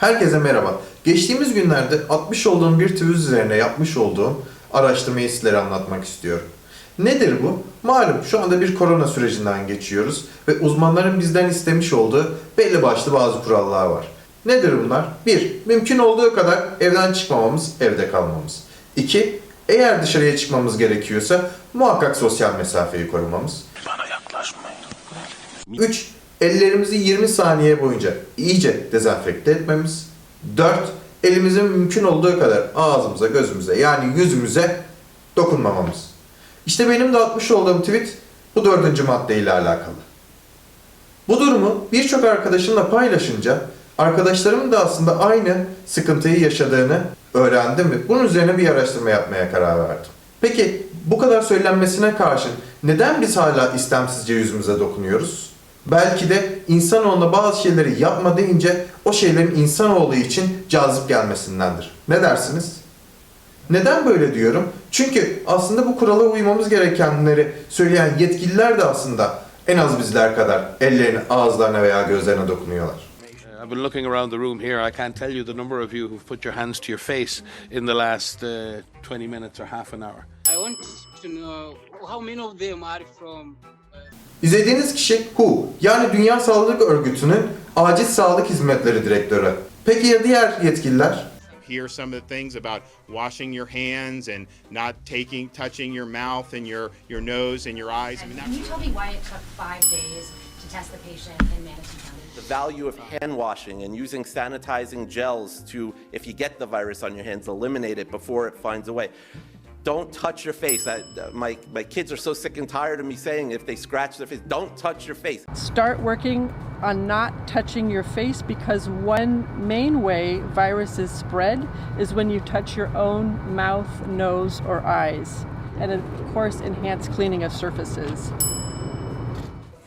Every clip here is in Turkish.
Herkese merhaba. Geçtiğimiz günlerde atmış olduğum bir tweet üzerine yapmış olduğum araştırmayı sizlere anlatmak istiyorum. Nedir bu? Malum şu anda bir korona sürecinden geçiyoruz ve uzmanların bizden istemiş olduğu belli başlı bazı kurallar var. Nedir bunlar? 1. Mümkün olduğu kadar evden çıkmamamız, evde kalmamız. 2. Eğer dışarıya çıkmamız gerekiyorsa muhakkak sosyal mesafeyi korumamız. Bana yaklaşmayın. 3. Ellerimizi 20 saniye boyunca iyice dezenfekte etmemiz. 4. Elimizin mümkün olduğu kadar ağzımıza, gözümüze yani yüzümüze dokunmamamız. İşte benim de atmış olduğum tweet bu dördüncü maddeyle alakalı. Bu durumu birçok arkadaşımla paylaşınca arkadaşlarım da aslında aynı sıkıntıyı yaşadığını öğrendim ve bunun üzerine bir araştırma yapmaya karar verdim. Peki bu kadar söylenmesine karşın neden biz hala istemsizce yüzümüze dokunuyoruz? Belki de insanoğluna bazı şeyleri yapma deyince o şeylerin insanoğlu için cazip gelmesindendir. Ne dersiniz? Neden böyle diyorum? Çünkü aslında bu kurala uymamız gerekenleri söyleyen yetkililer de aslında en az bizler kadar ellerine, ağızlarına veya gözlerine dokunuyorlar. I've been looking around the room here. I can't tell you the number of you who've put your hands to your face in the last uh, 20 minutes or half an hour. I want to know how many of them are from İzlediğiniz kişi WHO yani Dünya Sağlık Örgütü'nün Acil Sağlık Hizmetleri Direktörü. Peki ya diğer yetkililer? hear some of the things about washing your hands and not taking touching your mouth and your your nose and your eyes. I mean, Can you tell me why it took five days to test the patient in Manatee County? The value of hand washing and using sanitizing gels to, if you get the virus on your hands, eliminate it before it finds a way. Don't touch your face. I, uh, my, my kids are so sick and tired of me saying if they scratch their face, don't touch your face. start working on not touching your face because one main way viruses spread is when you touch your own mouth, nose, or eyes. And of course, enhance cleaning of surfaces.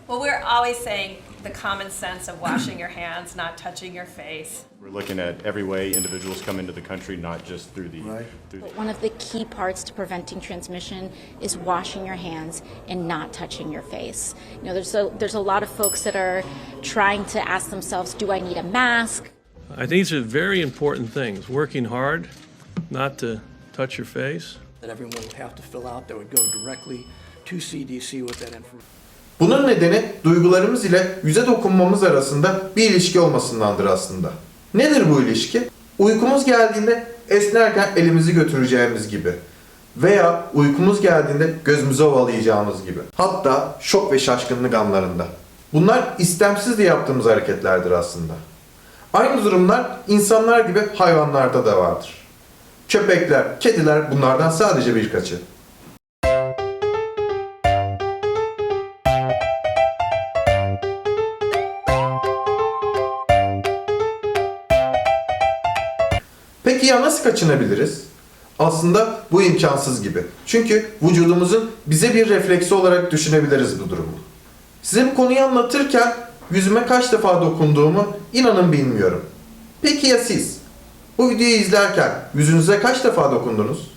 Well, we're always saying the common sense of washing your hands, not touching your face. we're looking at every way individuals come into the country, not just through the through the One of the key parts to preventing transmission is washing your hands and not touching your face. You know, there's a there's a lot of folks that are trying to ask themselves, do I need a mask? I think these are very important things. Working hard, not to touch your face. that everyone would have to fill out that would go directly to CDC with that information. Bunun nedeni duygularımız ile yüze dokunmamız arasında bir ilişki olmasındandır aslında. Nedir bu ilişki? Uykumuz geldiğinde esnerken elimizi götüreceğimiz gibi veya uykumuz geldiğinde gözümüzü ovalayacağımız gibi. Hatta şok ve şaşkınlık anlarında. Bunlar istemsiz de yaptığımız hareketlerdir aslında. Aynı durumlar insanlar gibi hayvanlarda da vardır. Köpekler, kediler bunlardan sadece birkaçı. Peki ya nasıl kaçınabiliriz? Aslında bu imkansız gibi. Çünkü vücudumuzun bize bir refleksi olarak düşünebiliriz bu durumu. Size bu konuyu anlatırken yüzüme kaç defa dokunduğumu inanın bilmiyorum. Peki ya siz? Bu videoyu izlerken yüzünüze kaç defa dokundunuz?